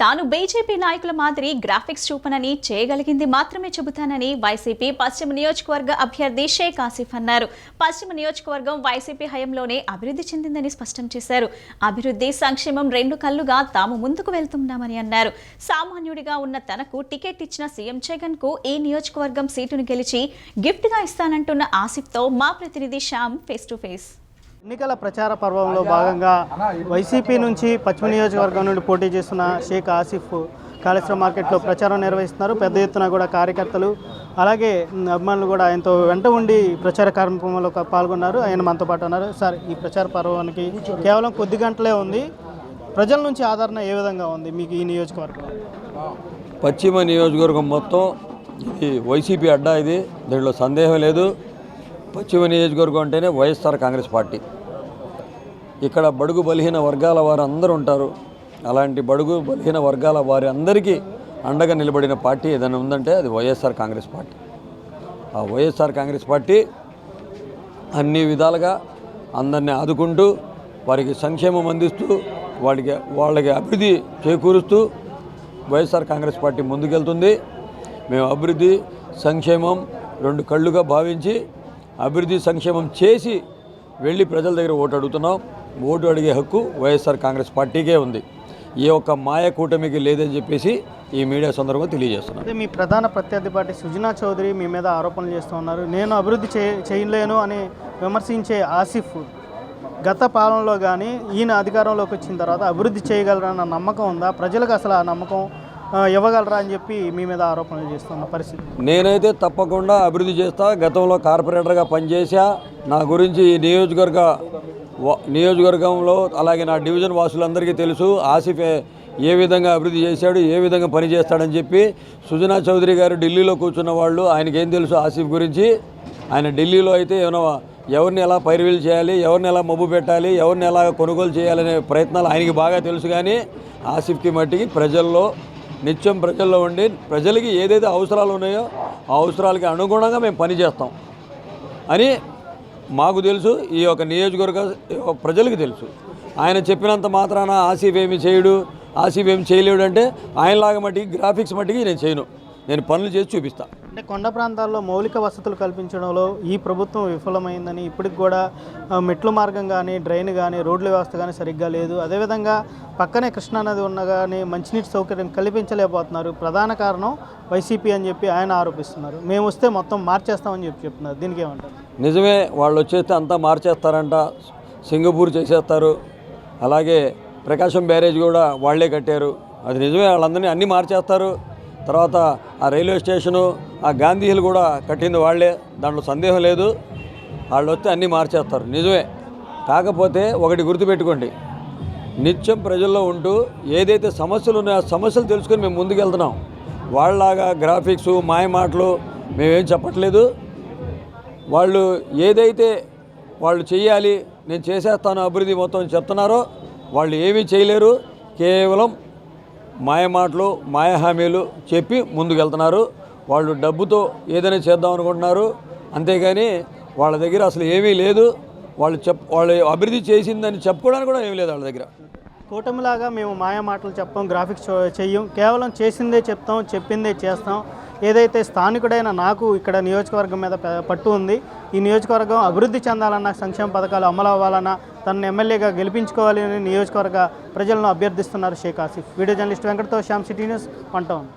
తాను బీజేపీ నాయకుల మాదిరి గ్రాఫిక్స్ చూపనని చేయగలిగింది మాత్రమే చెబుతానని వైసీపీ పశ్చిమ నియోజకవర్గ అభ్యర్థి షేక్ ఆసిఫ్ అన్నారు. పశ్చిమ నియోజకవర్గం వైసీపీ హయంలోనే అభివృద్ధి చెందిందని స్పష్టం చేశారు. అభివృద్ధి సంక్షేమం రెండు కళ్ళుగా తాము ముందుకు వెళ్తున్నామని అన్నారు. సామాన్యుడిగా ఉన్న తనకు టికెట్ ఇచ్చిన సీఎం జగన్కు ఈ నియోజకవర్గం సీటును గెలిచి గిఫ్ట్గా ఇస్తానంటున్న ఆసిఫ్తో మా ప్రతినిధి శ్యామ్ ఫేస్ టు ఫేస్. ఎన్నికల ప్రచార పర్వంలో భాగంగా వైసీపీ నుంచి పశ్చిమ నియోజకవర్గం నుండి పోటీ చేస్తున్న షేక్ ఆసిఫ్ కాళేశ్వరం మార్కెట్లో ప్రచారం నిర్వహిస్తున్నారు. పెద్ద ఎత్తున కూడా కార్యకర్తలు అలాగే అభిమానులు కూడా ఆయనతో వెంట ఉండి ప్రచార కార్యక్రమంలో పాల్గొన్నారు. ఆయన మనతో పాటు ఉన్నారు. సార్ ఈ ప్రచార పర్వానికి కేవలం కొద్ది గంటలే ఉంది. ప్రజల నుంచి ఆదరణ ఏ విధంగా ఉంది మీకు ఈ నియోజకవర్గం పశ్చిమ నియోజకవర్గం మొత్తం ఇది వైసీపీ అడ్డా ఇది. దీంట్లో సందేహం లేదు. పశ్చిమ నియోజకవర్గం అంటేనే వైఎస్ఆర్ కాంగ్రెస్ పార్టీ. ఇక్కడ బడుగు బలహీన వర్గాల వారు అందరూ ఉంటారు. అలాంటి బడుగు బలహీన వర్గాల వారి అందరికీ అండగా నిలబడిన పార్టీ ఏదైనా ఉందంటే అది వైఎస్ఆర్ కాంగ్రెస్ పార్టీ. ఆ వైఎస్ఆర్ కాంగ్రెస్ పార్టీ అన్ని విధాలుగా అందరినీ ఆదుకుంటూ వారికి సంక్షేమం అందిస్తూ వాడికి వాళ్ళకి అభివృద్ధి చేకూరుస్తూ వైఎస్ఆర్ కాంగ్రెస్ పార్టీ ముందుకెళ్తుంది. మేము అభివృద్ధి సంక్షేమం రెండు కళ్ళుగా భావించి అభివృద్ధి సంక్షేమం చేసి వెళ్ళి ప్రజల దగ్గర ఓటు అడుగుతున్నాం. ఓటు అడిగే హక్కు వైఎస్ఆర్ కాంగ్రెస్ పార్టీకే ఉంది. ఈ ఒక్క మాయ కూటమికి లేదని చెప్పేసి ఈ మీడియా సందర్భంగా తెలియజేస్తున్నాం. మీ ప్రధాన ప్రత్యర్థి పార్టీ సుజనా చౌదరి మీ మీద ఆరోపణలు చేస్తున్నారు నేను అభివృద్ధి చేయలేను అని విమర్శించే ఆసిఫ్ గత పాలనలో కానీ ఈయన అధికారంలోకి వచ్చిన తర్వాత అభివృద్ధి చేయగలరన్న నమ్మకం ఉందా? ప్రజలకు అసలు ఆ నమ్మకం ఇవ్వగలరా అని చెప్పి మీ మీద ఆరోపణలు చేస్తున్న పరిస్థితి. నేనైతే తప్పకుండా అభివృద్ధి చేస్తా. గతంలో కార్పొరేటర్గా పనిచేశా. నా గురించి నియోజకవర్గ నియోజకవర్గంలో అలాగే నా డివిజన్ వాసులందరికీ తెలుసు. ఆసిఫ్ ఏ- విధంగా అభివృద్ధి చేశాడు ఏ విధంగా పనిచేస్తాడని చెప్పి సుజనా చౌదరి గారు ఢిల్లీలో కూర్చున్న వాళ్ళు ఆయనకి ఏం తెలుసు ఆసిఫ్ గురించి. ఆయన ఢిల్లీలో అయితే ఏమైనా ఎవరిని ఎలా పైరువీలు చేయాలి ఎవరిని ఎలా మబ్బు పెట్టాలి ఎవరిని ఎలా కొనుగోలు చేయాలనే ప్రయత్నాలు ఆయనకి బాగా తెలుసు కానీ ఆసిఫ్కి మట్టికి ప్రజల్లో నిత్యం ప్రజల్లో ఉండి ప్రజలకి ఏదైతే అవసరాలు ఉన్నాయో ఆ అవసరాలకి అనుగుణంగా మేము పనిచేస్తాం అని మాకు తెలుసు ఈ యొక్క నియోజకవర్గ ప్రజలకు తెలుసు. ఆయన చెప్పినంత మాత్రాన ఆసీఫ్ ఏమి చేయడు ఆసీఫ్ ఏమి చేయలేడు అంటే ఆయనలాగా మట్టికి గ్రాఫిక్స్ మట్టికి నేను చేయను. నేను పనులు చేసి చూపిస్తాను అంటే కొండ ప్రాంతాల్లో మౌలిక వసతులు కల్పించడంలో ఈ ప్రభుత్వం విఫలమైందని ఇప్పటికి కూడా మెట్ల మార్గం కానీ డ్రైన్ కానీ రోడ్ల వ్యవస్థ కానీ సరిగ్గా లేదు. అదేవిధంగా పక్కనే కృష్ణానది ఉన్న కానీ మంచినీటి సౌకర్యం కల్పించలేకపోతున్నారు. ప్రధాన కారణం వైసీపీ అని చెప్పి ఆయన ఆరోపిస్తున్నారు. మేము వస్తే మొత్తం మార్చేస్తామని చెప్పి చెప్తున్నారు. దీనికి ఏమంటారు? నిజమే వాళ్ళు వచ్చేస్తే అంతా మార్చేస్తారంట. సింగపూర్ చేసేస్తారు. అలాగే ప్రకాశం బ్యారేజ్ కూడా వాళ్ళే కట్టారు. అది నిజమే వాళ్ళందరినీ అన్నీ మార్చేస్తారు. తర్వాత ఆ రైల్వే స్టేషను ఆ గాంధీ హిల్ కూడా కట్టింది వాళ్ళే. దాంట్లో సందేహం లేదు. వాళ్ళు వస్తే అన్నీ మార్చేస్తారు. నిజమే. కాకపోతే ఒకటి గుర్తుపెట్టుకోండి. నిత్యం ప్రజల్లో ఉంటూ ఏదైతే సమస్యలు ఉన్నాయో ఆ సమస్యలు తెలుసుకొని మేము ముందుకెళ్తున్నాం. వాళ్ళలాగా గ్రాఫిక్స్ మాయ మాటలు మేమేం చెప్పట్లేదు. వాళ్ళు ఏదైతే వాళ్ళు చేయాలి నేను చేసేస్తాను అభివృద్ధి మొత్తం చెప్తున్నారో వాళ్ళు ఏమీ చేయలేరు. కేవలం మాయ మాటలు మాయ హామీలు చెప్పి ముందుకెళ్తున్నారు. వాళ్ళు డబ్బుతో ఏదైనా చేద్దాం అనుకుంటున్నారు. అంతేగాని వాళ్ళ దగ్గర అసలు ఏమీ లేదు. వాళ్ళు చెప్ వాళ్ళు అభివృద్ధి చేసిందని చెప్పుకోవడానికి కూడా ఏమీ లేదు వాళ్ళ దగ్గర. కూటమిలాగా మేము మాయా మాటలు చెప్పం గ్రాఫిక్స్ చెయ్యం. కేవలం చేసిందే చెప్తాం చెప్పిందే చేస్తాం. ఏదైతే స్థానికుడైన నాకు ఇక్కడ నియోజకవర్గం మీద పట్టు ఉంది ఈ నియోజకవర్గం అభివృద్ధి చెందాలన్నా సంక్షేమ పథకాలు అమలు అవ్వాలన్నా తనను ఎమ్మెల్యేగా గెలిపించుకోవాలి అని నియోజకవర్గ ప్రజలను అభ్యర్థిస్తున్నారు Sheikh Asif. Video journalist వెంకటతో Shyam city news one town.